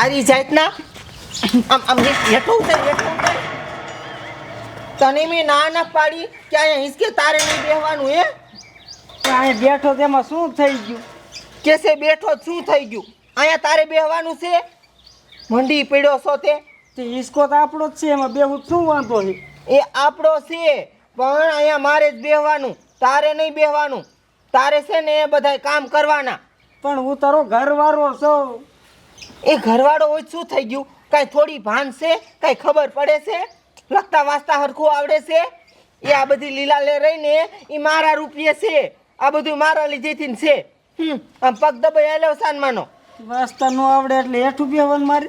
તારી જાતના? આમ આમ હેઠું ઉતર હેઠું ઉતર. તને મેં ના ના પાડી કે અહીંયા હિસકે તારે નહીં બેહવાનું હે? અહીંયા બેઠો તેમાં શું થઈ ગયું? કેસે બેઠો શું થઈ ગયું? અહીંયા તારે બેહવાનું છે? મંડી પીડ્યો છો તે? તે હિસકો તો આપણો જ છે એમાં બેહું શું વાંધો છે? એ આપણો છે પણ અહીંયા મારે જ બેહવાનું. તારે નહીં બેહવાનું. તારે છે ને એ બધાય કામ કરવાના. પણ હું તારો ઘરવાળો છું. એ ઘરવાળો હોય શું થઈ ગયું? કાંઈ થોડી ભાન છે? કાંઈ ખબર પડે છે? લખતા વાંચતા હરખું આવડે છે? એ આ બધી લીલા લે રહીને એ મારા રૂપિયે છે. આ બધું મારા લીધેથી છે. હમ આમ પગ દબાઈ આલ્યો સાનમાનો વાંચતા નો આવડે એટલે એઠ રૂપિયા વન મારે.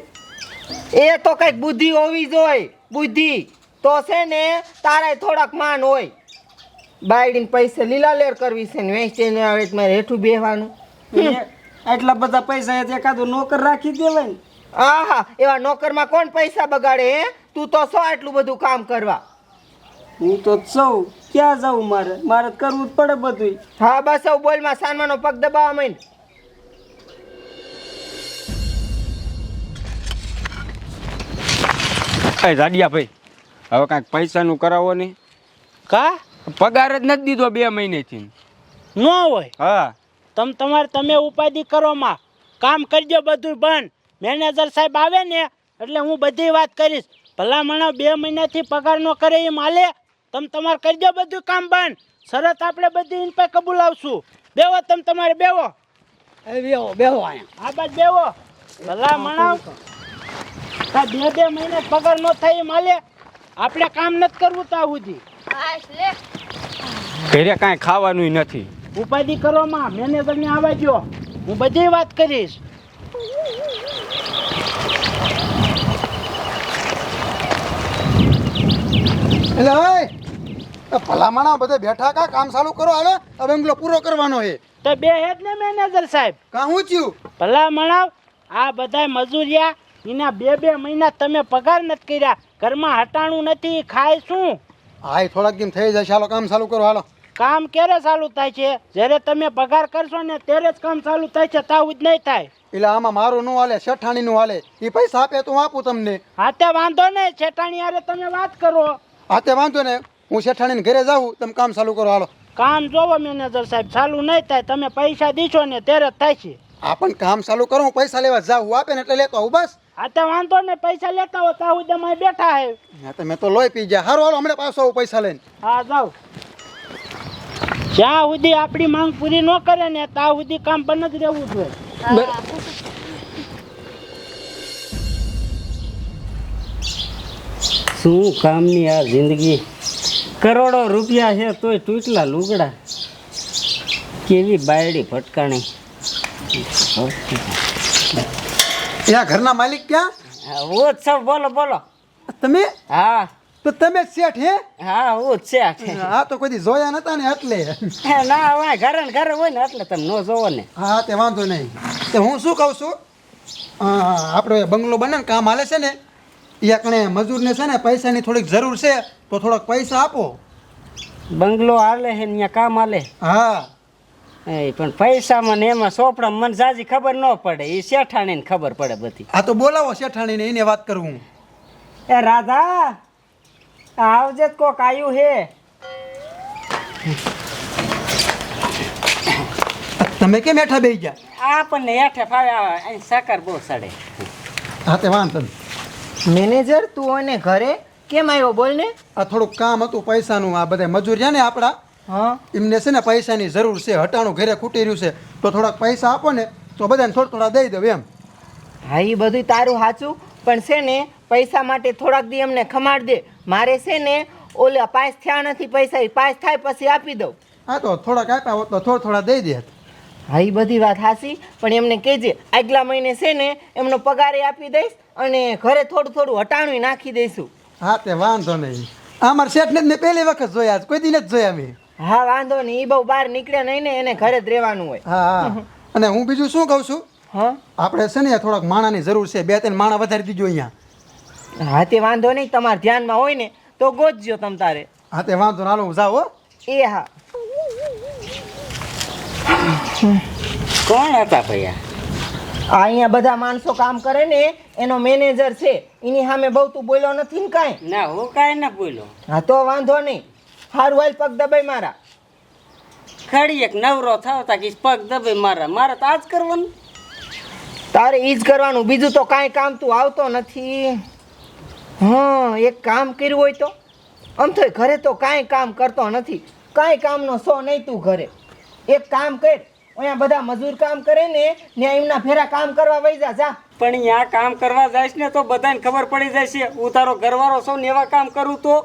એ તો કંઈક બુદ્ધિ હોવી જોઈએ બુદ્ધિ તો છે ને તારાય થોડાક માન હોય. બાયડીને પૈસે લીલા લેર કરવી છે ને વેચીને આવે મારે હેઠું બેહવાનું. એ આટલા બધા પૈસા એ તો એકાદો નોકર રાખી દેવાય ને. આહા એવા નોકરમાં કોણ પૈસા બગાડે હે? તું તો સો આટલું બધું કામ કરવા. હું તો સૌ ક્યાં જાઉં મારે? મારે કરવું જ પડે બધું હા બસ હવે બોલમાં સાનમાનો પગ દબાવવા માંડ. એ જાડિયા ભાઈ હવે કાંઈક પૈસાનું કરાવો નહીં કા? પગાર જ નથી દીધો બે મહિનેથી. ન હોય? હા. તમ તમારે તમે ઉપાધિ કરો માં કામ કરજો બધું બંધ. મેનેજર સાહેબ આવે ને એટલે હું બધી વાત કરીશ. ભલા મણા બે મહિનાથી પગાર ન કરે એ માલે તમ તમારે કરજો બધું કામ બંધ. શરત આપણે બધી ઇન કબૂલ આવશું. બેવો તમ તમારે બેવો બેહો બેવો અહીંયા. આ બાદ બેવો ભલા મણાવ તા બે બે મહિને પગાર ન થાય એ માલે આપણે કામ નથી કરવું તો સુધી ઘરે કાંઈ ખાવાનું નથી. ઉપાધિ કરો માં મેનેજર ને આવવા દો હું બધી વાત કરીશ. એટલે હવે ભલામણા બધા બેઠા કા? કામ ચાલુ કરો હાલો. હવે એમલો પૂરો કરવાનો છે. તો બે હેડ ને મેનેજર સાહેબ. કા હું થયું? ભલા મણાવ આ બધા મજૂરિયા એના બે બે મહિના તમે પગાર નથી કર્યા. ઘરમાં હટાણું નથી ખાય શું? હા થોડાક દિન થઈ જશે હાલો કામ ચાલુ કરો હાલો. કામ ક્યારે ચાલુ થાય છે? જ્યારે તમે પગાર કરશો ને ત્યારે જ કામ ચાલુ થાય છે તાવું જ નહીં થાય. એટલે આમાં મારું નું હાલે શેઠાણી નું હાલે. એ પૈસા આપે તો હું આપું તમને. હાથે વાંધો નહીં શેઠાણી યારે તમે વાત કરો. હાથે વાંધો ને હું શેઠાણીને ઘરે જાઉં તમે કામ ચાલુ કરો હાલો. કામ જોવો મેનેજર સાહેબ. ચાલુ નહીં થાય. તમે પૈસા દીશો ને ત્યારે જ થાય છે. આપણ કામ ચાલુ કરો હું પૈસા લેવા જાઉં. હું આપે ને એટલે લેતો આવું બસ. હાથે વાંધો ને પૈસા લેતા હો તાવું તમે બેઠા હે તમે તો તો લોહી પી ગયા. હારું હાલો હમણાં પાછો પૈસા લઈને. હા જાઓ. જ્યાં સુધી આપણી માંગ પૂરી ન કરે ને ત્યાં સુધી કામ બંધ જ રહેવું જોઈએ. શું કામની આ જિંદગી? કરોડો રૂપિયા છે તોય તૂટલા લુગડા. કેવી બાયડી ફટકાણી આ ઘરના માલિક ક્યાં? હું જ છું બોલો બોલો. તમે? હા. તો તમે શેઠ હે? હા હું છે હા. તો કોઈ જોયા નતા ને એટલે. ના હવે ઘરે ને ઘરે હોય ને એટલે તમે ન જોવો ને. હા તે વાંધો નહીં. તે હું શું કહું છું? હા આપણે બંગલો બને ને કામ હાલે છે ને એ કણે મજૂરને છે ને પૈસાની થોડીક જરૂર છે તો થોડાક પૈસા આપો. બંગલો હાલે છે ને કામ હાલે. હા. એ પણ પૈસામાં ને એમાં સોપડા મને જાજી ખબર ન પડે એ શેઠાણીને ખબર પડે બધી. આ તો બોલાવો શેઠાણીને એને વાત કરું એ રાધા આવજે જ કોક આવ્યું હે. તમે કેમ હેઠા બેસી ગયા? આપણને હેઠે ફાવે અહીં સાકર બહુ સડે. હા તે વાંધો નહીં. મેનેજર તું અને ઘરે કેમ આવ્યો બોલ ને? આ થોડુંક કામ હતું પૈસાનું આ બધા મજૂર છે ને આપણા. હા. એમને છે ને પૈસાની જરૂર છે હટાણું ઘરે ખૂટી રહ્યું છે. તો થોડાક પૈસા આપો ને તો બધાને થોડા થોડા દઈ દઉં એમ. હા એ બધું તારું સાચું પણ છે ને પૈસા માટે થોડાક દી અમને ખમાડ દે. મારે છે ને ઓલા પાસ થયા નથી પૈસા એ પાસ થાય પછી આપી દઉં. હા તો થોડાક આપ્યા હોત તો થોડા થોડા દઈ દે હા એ બધી વાત હાસી પણ એમને કહેજે આગલા મહિને છે ને એમનો પગારે આપી દઈશ અને ઘરે થોડું થોડું હટાણું નાખી દઈશું. હા તે વાંધો નહીં. અમાર શેઠને જ મેં પહેલી વખત જોયા છે. કોઈ દિન જ જોયા મેં. હા વાંધો નહીં એ બહુ બહાર નીકળે નહીં ને એને ઘરે જ રહેવાનું હોય. હા હા. અને હું બીજું શું કહું છું? હા? આપણે છે ને થોડાક માણાની જરૂર છે બે ત્રણ માણા વધારી દીજો અહીંયા. હા તે વાંધો નહીં તમારા ધ્યાનમાં હોય ને તો ગોતજો તમ તારે. હા તે વાંધો ના હાલો હું એ હા. કોણ હતા ભૈયા? આ અહીંયા બધા માણસો કામ કરે ને એનો મેનેજર છે. એની સામે બહુ તું બોલ્યો નથી ને કાંઈ. ના હું કાંઈ ના બોલ્યો. હા તો વાંધો નહીં. હારું હાલ પગ દબાઈ મારા. ખડી એક નવરો થાવ તા કે પગ દબે મારા. મારે તો આજ કરવાનું? તારે એ જ કરવાનું. બીજું તો કાંઈ કામ તું આવતો નથી. હા એક કામ કર્યું હોય તો? આમ તો ઘરે તો કાંઈ કામ કરતો નથી. કાંઈ કામનો સો નહીં તું ઘરે. એક કામ કર અહીંયા બધા મજૂર કામ કરે ને ને એમના ફેરા કામ કરવા વઈ જા જા. પણ અહીંયા કામ કરવા જઈશ ને તો બધાને ખબર પડી જાય છે હું તારો ઘરવાળો છો ને એવા કામ કરું તો?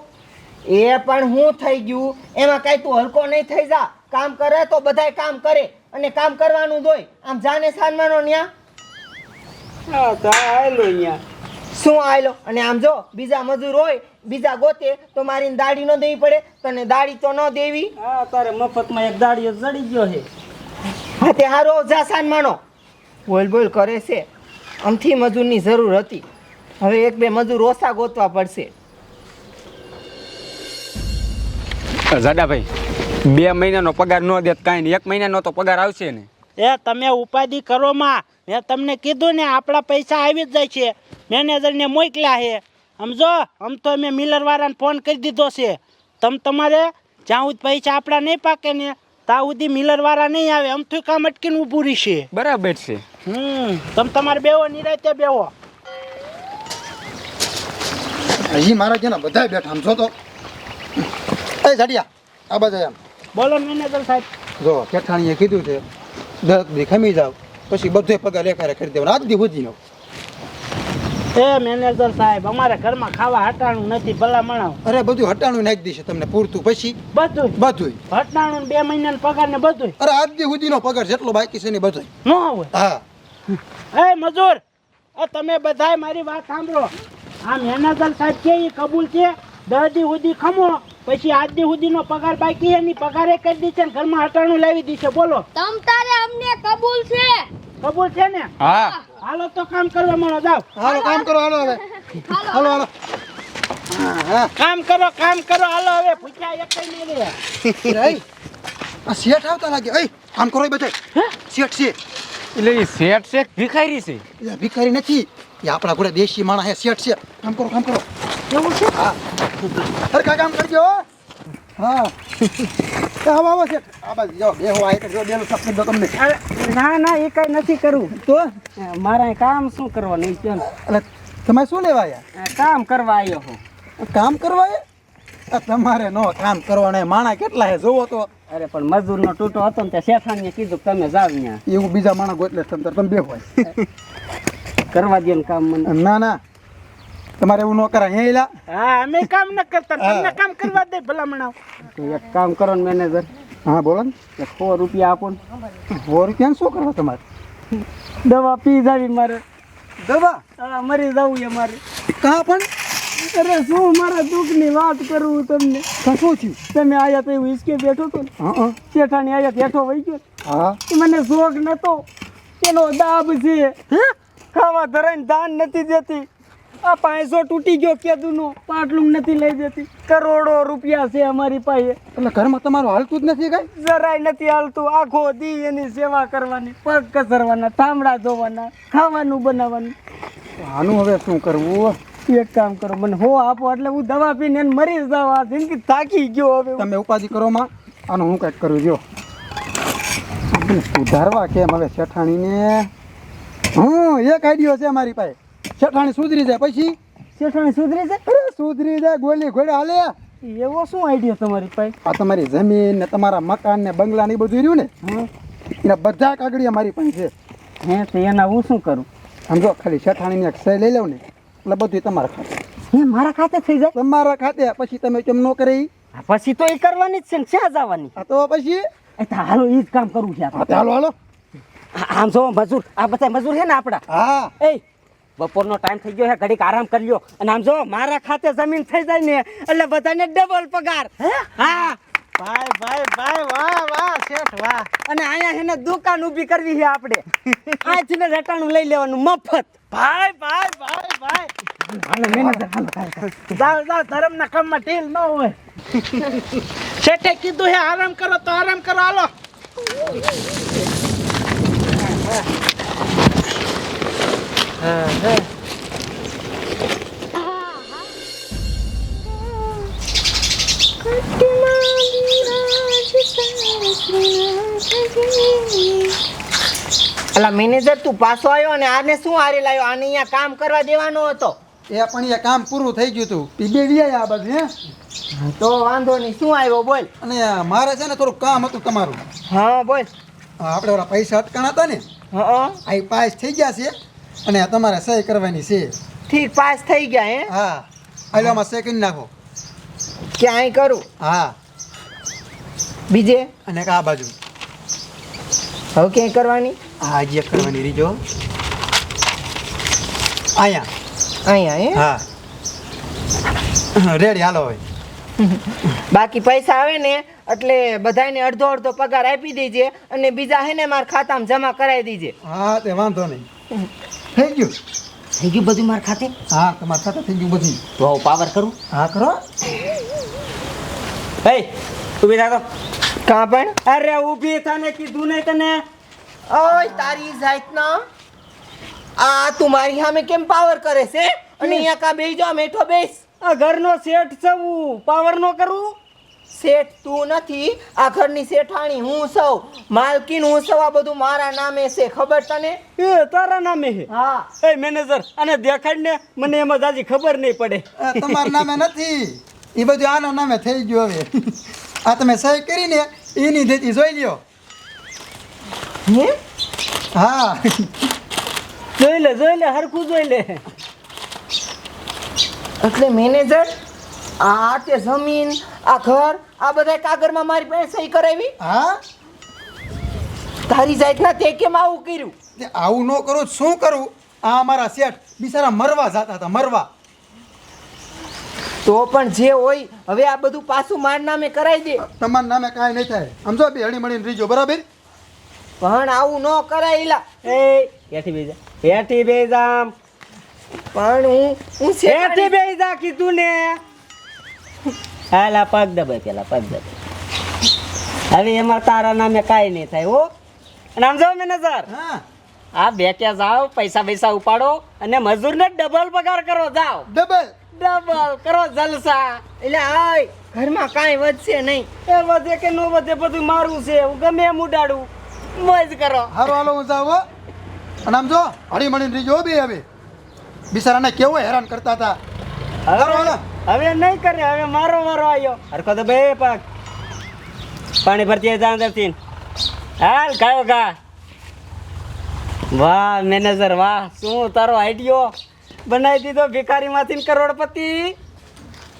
એ પણ હું થઈ ગયું. એમાં કાંઈ તું હલકો નહીં થઈ જા. કામ કરે તો બધાય કામ કરે. અને કામ કરવાનું જોઈ આમ જાને સાનમાનો ન્યા? હા તો આવેલો અહીંયા શું આયલો? અને આમ જો બીજા મજૂર હોય બીજા ગોતે તો મારી દાડી ન દેવી પડે. તને દાડી તો ન દેવી. હા તારે મફતમાં એક દાડીઓ જડી ગયો છે. હા તે હારો જાસાન માનો. બોલ બોલ કરે છે. અમથી મજૂરની જરૂર હતી. હવે એક બે મજૂર ઓછા ગોતવા પડશે. જાડાભાઈ બે મહિનાનો પગાર ન દેત કાંઈ નહીં એક મહિનાનો તો પગાર આવશે ને. એ તમે ઉપાધિ કરો માં. મેં તમને કીધું ને આપણા પૈસા આવી જ જાય છે. મેનેજરને મોકલ્યા છે. સમજો આમ તો મેં મિલરવાળાને ફોન કરી દીધો છે. તમ તમારે જ્યાં સુધી પૈસા આપણા નહીં પાકે ને ત્યાં સુધી મિલરવાળા નહીં આવે. અમથું કામ અટકીને ઊભું રહેશે. બરાબર છે. હમ તમે તમારે બેવો નિરાતે બેવો અહીં મારા જેના બધા બેઠા આમ તો. એ જાડિયા આ બધા આમ બોલો મેનેજર સાહેબ. જો કેઠાણીએ કીધું છે દસ દી ખમી જાવ પછી બધે પગાર એકારે કરી દેવાનો. આજ દી સુધી એ મેનેજર સાહેબ અમારે ઘરમાં ખાવા હટાણું નથી ભલા મણાવ અરે બધું હટાણું નાખી દેશે તમને પૂરતું. પછી? બધું બધું હટાણું બે મહિનાનો પગાર ને બધું અરે આજ દી સુધીનો પગાર જેટલો બાકી છે ને બધું ન હોય. હા. એ મજૂર અ તમે બધાય મારી વાત સાંભળો. આ મેનેજર સાહેબ કે એ કબૂલ છે દર્દી સુધી ખમો. પછી આજ દી સુધીનો પગાર બાકી છે ની પગારે કરી દીધે છે ને ઘરમાં હટાણું લાવી દીધે છે. બોલો. તમ તારે અમને કબૂલ છે? કબૂલ છે ને? હા. હાલો તો કામ કરવા મળો જાવ હાલો કામ કરો હાલો હવે. હાલો હાલો હા હા. કામ કરો કામ કરો હાલો હવે. પૂછ્યા એક નહીં રે આ શેઠ આવતા લાગે. એ કામ કરો એ બધા. શેઠ છે. એટલે એ શેઠ છે ભિખારી છે? એ ભિખારી નથી. એ આપણા ઘોડે દેશી માણસ હે શેઠ છે. કામ કરો કામ કરો. એવું છે? હા. કા કામ કરજો હા. આવો આવો આ બાજુ જાઓ. બેહો આ એક જો બેનું સપનું દો તમને. ના ના એ કાંઈ નથી કરવું તો? મારે કામ શું કરવાનું છે એટલે તમે શું લેવા કામ કરવા આવ્યો હું. કામ કરવા? તમારે નો કામ કરવાના માણા કેટલા હે જોવો તો. અરે પણ મજૂરનો તૂટો હતો ને ત્યાં શેઠાણીએ કીધું તમે જાવ ત્યાં એવું બીજા માણા ગોતલે તમે બે હોય. કરવા દે કામ મને. ના ના. તમારે એવું ન કરાય. હે એલા હા અમે કામ ન કરતા તમને કામ કરવા દે ભલા મણાવ એક કામ કરો ને મેનેજર. હા બોલો ને. સો રૂપિયા આપો ને. સો રૂપિયા શું કરવા તમારે? દવા પી જાવી મારે. દવા? હા, મરી જવું છે મારે. કા પણ? અરે શું મારા દુઃખની વાત કરું તમને? શું થયું? તમે આયા તો એવું હિસકે બેઠો તો ને. હા હા. આયા તો હેઠો વહી ગયો હા. એ મને શોખ નતો. તેનો દાબ છે. ખાવા ધરાઈને દાન નથી દેતી. આ પાંચસો તૂટી ગયો કેદુનો. પાટલું નથી લઈ જતી. કરોડો રૂપિયા છે અમારી પાસે. એટલે ઘરમાં તમારું હાલતું જ નથી કઈ? જરાય નથી હાલતું. આખો દી એની સેવા કરવાની પગ કસરવાના થાંભળા ધોવાના ખાવાનું બનાવવાનું. આનું હવે શું કરવું એક કામ કરો મને હો આપો એટલે હું દવા પીને મરી જાવ આ જિંદગી થાકી ગયો હવે તમે ઉપાધિ કરો માં. આનું હું કંઈક કરું જો. સુધારવા કેમ હવે શેઠાણીને? હું એક આઈડિયો છે મારી પાસે. શેઠાણી સુધરી જાય પછી? શેઠાણી સુધરી અરે સુધરી જાય ગોલી ઘોડે હાલે. એવો શું આઈડિયા તમારી પાસે? આ તમારી જમીન ને તમારા મકાન ને બંગલા ને બધું રહ્યું ને? એના બધા કાગળિયા મારી પાસે છે. હે તો એના હું શું કરું? સમજો ખાલી શેઠાણીની એક સહી લઈ લઉં ને એટલે બધું તમારા ખાતે. હે મારા ખાતે થઈ જાય? તમારા ખાતે પછી તમે કેમ ન કરે પછી તો એ કરવાની જ છે ને ક્યાં જવાની? આ તો પછી? એ તો હાલો એ જ કામ કરવું છે. હાલો હાલો. આમ જો મજૂર. આ બધા મજૂર છે ને આપણા? હા. એ બપોરનો ટાઈમ થઈ ગયો છે ઘડીક આરામ કરી લ્યો. અને આમ જો મારા ખાતે જમીન થઈ જાય ને એટલે બધાને ડબલ પગાર. હા? ભાઈ ભાઈ ભાઈ વાહ વાહ શેઠ વાહ. અને અહીંયા એને દુકાન ઊભી કરવી છે આપણે. આજથી ને રટાણું લઈ લેવાનું મફત. ભાઈ ભાઈ ભાઈ ભાઈ. હાલો મેનેજર હાલો હાલો. જાઓ જાઓ ધર્મના કામમાં ઢીલ ન હોય. શેઠે કીધું હે આરામ કરો તો આરામ કરો હાલો. હા હા અલા મેનેજર તું પાછો આવ્યો અને આને શું હારે લાવ્યો આને અહીંયા કામ કરવા દેવાનો હતો. એ પણ એ કામ પૂરું થઈ ગયું હતું બે આ બધું હે? તો વાંધો નહીં. શું આવ્યો? બોલ. અને મારે છે ને થોડું કામ હતું તમારું. હા બોલ. આપણે ઓલા પૈસા અટકાણા હતા ને. હા આ પાસ થઈ ગયા છે. અને આ તમારે સહી કરવાની છે. ઠીક પાસ થઈ ગયા હે? હા. હાલો આમાં સહી કરી નાખો ક્યાંય કરું? હા. બીજે? અને આ બાજુ. હવે ક્યાંય કરવાની? હા જે કરવાની રીજો અહીંયા. અહીંયા હે? હા. રેડી હાલો હવે. બાકી પૈસા આવે ને એટલે બધાને અડધો અડધો પગાર આપી દેજે અને બીજા હે ને મારા ખાતામાં જમા કરાવી દેજે. હા તે વાંધો નહીં. થઈ ગયું. થઈ ગયું બધું મારા ખાતે? હા તમારા ખાતે થઈ ગયું બધું. તો હું પાવર કરું? હા કરો. હે ઊભી થા તો કાં પણ? અરે ઊભી થાને કીધું નહીં તને. ઓય તારી જાતના. આ તું મારી સામે કેમ પાવર કરે છે? અને અહીંયા કા બેસી જા મેઠો બેસ આ ઘરનો શેઠ છું પાવર નો કરું? શેઠ તું નથી આ ઘરની શેઠાણી હું સૌ માલકીન હું સૌ આ બધું મારા નામે છે ખબર તને? એ તારા નામે હે હા. એ મેનેજર અને દેખાડ ને મને એમાં જાજી ખબર નહીં પડે. તમારા નામે નથી. એ બધું આના નામે થઈ ગયું હવે. આ તમે સહી કરીને એની દેતી જોઈ લ્યો. હે? હા. જોઈ લે જોઈ લે હરખું જોઈ લે. એટલે મેનેજર? આ તે જમીન આ ઘર આ બધા કાગળમાં મારી પાસે સહી કરાવી? હા? તારી જાતના તે કેમ આવું કર્યું? તે આવું ન કરું શું કરું? આ અમારા શેઠ બિચારા મરવા જતા હતા મરવા. તો પણ જે હોય હવે આ બધું પાછું માર નામે કરાવી દે. તમારા નામે કાંઈ નહીં થાય. સમજો બે હળી મળીને રીજો બરાબર? પણ આવું ન કરાયેલા એ હેઠી બેજા હેઠી બેજા પણ હું હું હેઠી બેજા કીધું ને. હાલા પગ દબાય પેલા પગ દબાય. હવે એમાં તારા નામે કાંઈ નહીં થાય હો. અને આમ જાઓ હા. આ બેક્યા જાઓ પૈસા પૈસા ઉપાડો અને મજૂરને ડબલ પગાર કરો જાઓ. ડબલ? ડબલ કરો જલસા. એટલે હાય ઘરમાં કાંઈ વધશે નહીં. એ વધે કે ન વધે બધું મારું છે હું ગમે એમ ઉડાડું. મોજ કરો. હારો હાલો હું જાવ અને આમ જો હળી મળીને રીજો બે હવે. બિચારાને કેવો હેરાન કરતા હતા. હાલો હાલો. હવે નહીં કરે, હવે મારો મારો આવ્યો. હરખો તો બે પાક. પાણી ભરતી જા અંદરથી હાલ કયો કા વાહ મેનેજર વાહ. શું તારો આઈડિયો બનાવી દીધો ભિખારીમાંથી કરોડપતિ.